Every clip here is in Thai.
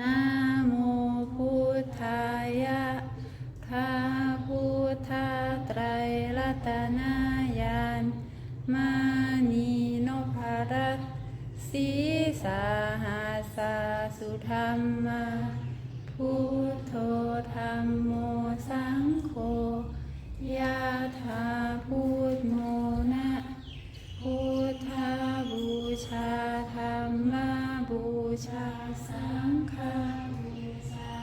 นะโมพุทธายะข้าพุทธไตรรัตนายานมานีโนภารัตสีสาหาสาสุธรรมาพุทโธธรรมโมสังโฆยะถาพุ ชาสังฆบูชา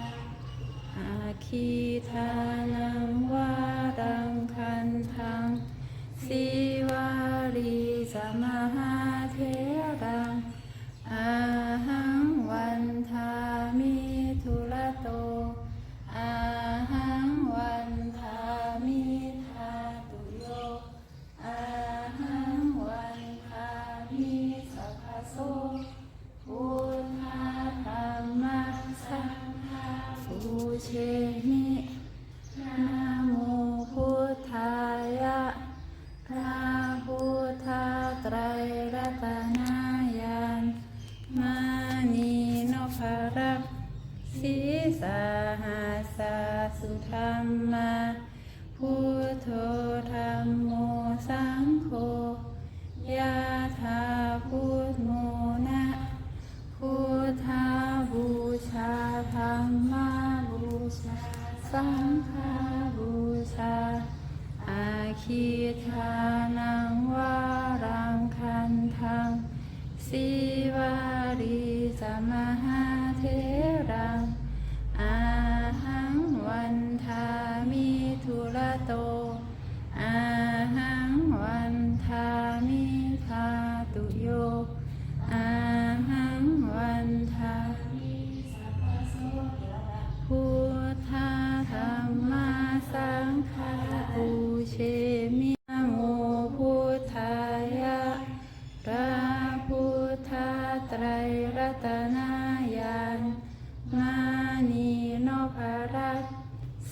อาคีทานังวาดังคันทังสี มินะโมพุทธายะพระพุทธไตรรัตนายานมานีโนภรักสีสาหาสาสุธรรมาพุทโธธรรมโมสังโฆยา อ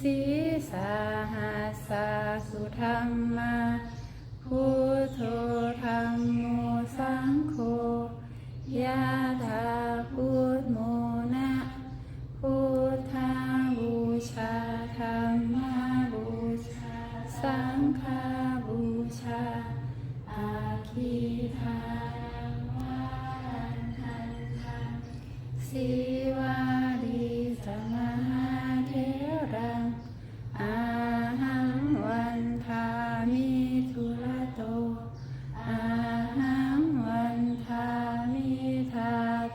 สีสาหาสาสุธรรมา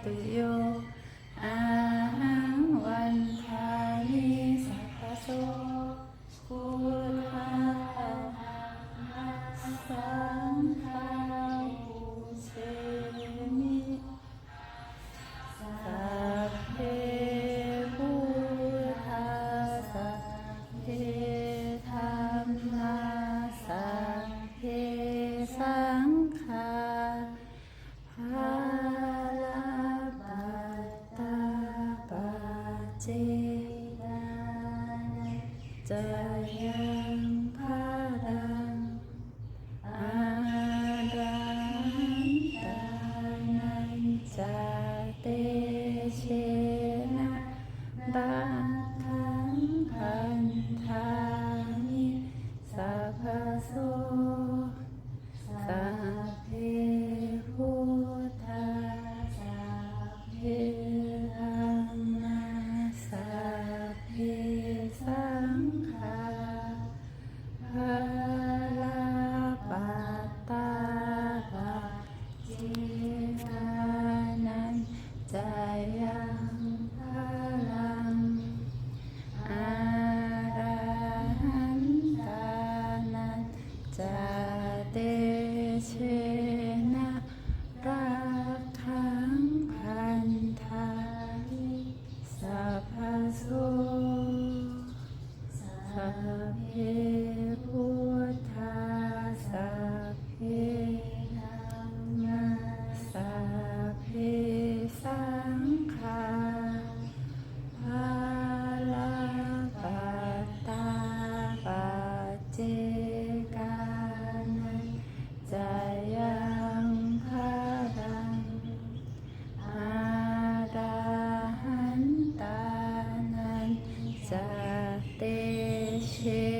ตุโยอาหังวันทามิสัพพะโสพุทธาสังฆา เจตานจะยังภารังอารันตานันจาเตเชนะบังคังคันธามิสัพพะโสสั จาเตเชนะรักขังพันธานิสัพพะโสสัเพ care.